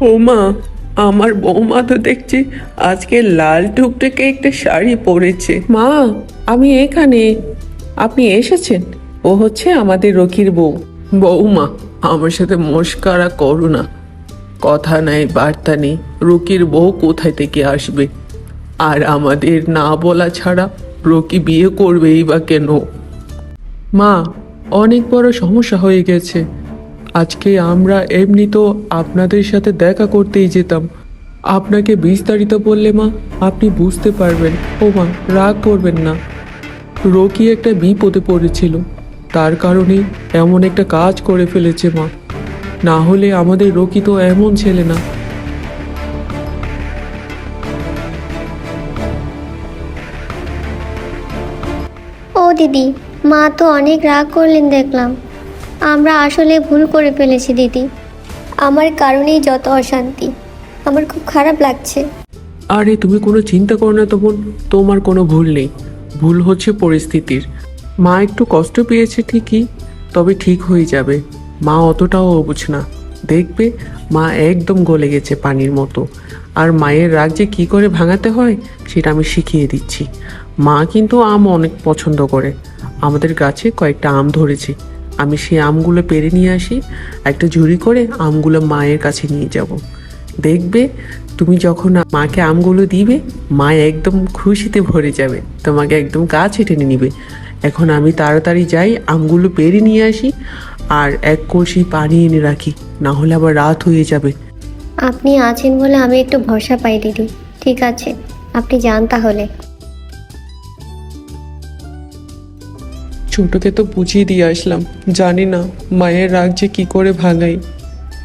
ও মা আমার বৌমা তো দেখছি আজকে লাল টুকটুকে একটা শাড়ি পরেছে। মা আমি এখানে। আপনি এসেছেন? ও হচ্ছে আমাদের রকির বউ। বৌমা আমার সাথে মস্কারা করো না। কথা নাই বার্তা নেই। রকির বউ কোথায় থেকে আসবে? আর আমাদের না বলা ছাড়া রকি বিয়ে করবেই বা কেন? মা অনেক বড় সমস্যা হয়ে গেছে। আজকে আমরা এমনি তো আপনাদের সাথে দেখা করতেই যেতাম। আপনাকে বিস্তারিত বললে মা, আপনি বুঝতে পারবেন। ও মা, রাগ করবেন না। রকি একটা বিপদে পড়েছিল। তার কারণে এমন একটা কাজ করে ফেলেছে মা। না হলে আমাদের রকি তো এমন ছেলে না। ও দিদি, মা তো অনেক রাগ করলেন দেখলাম। আমরা আসলে ভুল করে ফেলেছি, দিদি। আমার কারণেই যত অশান্তি। আমার খুব খারাপ লাগছে। আরে, তুমি কোনো চিন্তা করো না তো বোন। তোমার কোনো ভুল নেই। ভুল হচ্ছে পরিস্থিতির। মা একটু কষ্ট পেয়েছে ঠিকই, তবে ঠিক হয়ে যাবে। মা অতটাও অবুঝ না। দেখবে, মা একদম গলে গেছে পানির মতো। আর মায়ের রাগ যে কী করে ভাঙাতে হয়, সেটা আমি শিখিয়ে দিচ্ছি। মা কিন্তু আম অনেক পছন্দ করে। আমাদের গাছে কয়েকটা আম ধরেছে। আমি সেই আমগুলো পেরে নিয়ে আসি, একটা ঝুড়ি করে আমগুলো মায়ের কাছে নিয়ে যাব। দেখবে তুমি যখন মাকে আমগুলো দিবে, মা একদম খুশিতে ভরে যাবে, তোমাকে একদম কাছে টেনে নিবে। এখন আমি তাড়াতাড়ি যাই, আমগুলো পেরে নিয়ে আসি আর এক কলসি পানি এনে রাখি, না হলে আবার রাত হয়ে যাবে। আপনি আছেন বলে আমি একটু ভরসা পাই, দিদি। ঠিক আছে, আপনি যান তাহলে। ছোটকে তো বুঝিয়ে দিয়ে আসলাম, জানি না মায়ের রাগ যে কি করে ভাঙাই।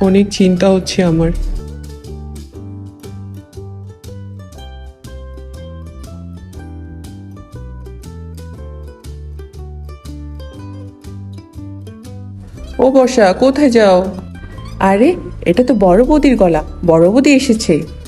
অনেক চিন্তা হচ্ছে আমার। ও বর্ষা, কোথায় যাও? আরে, এটা তো বড় বৌদির গলা। বড় বৌদি এসেছে।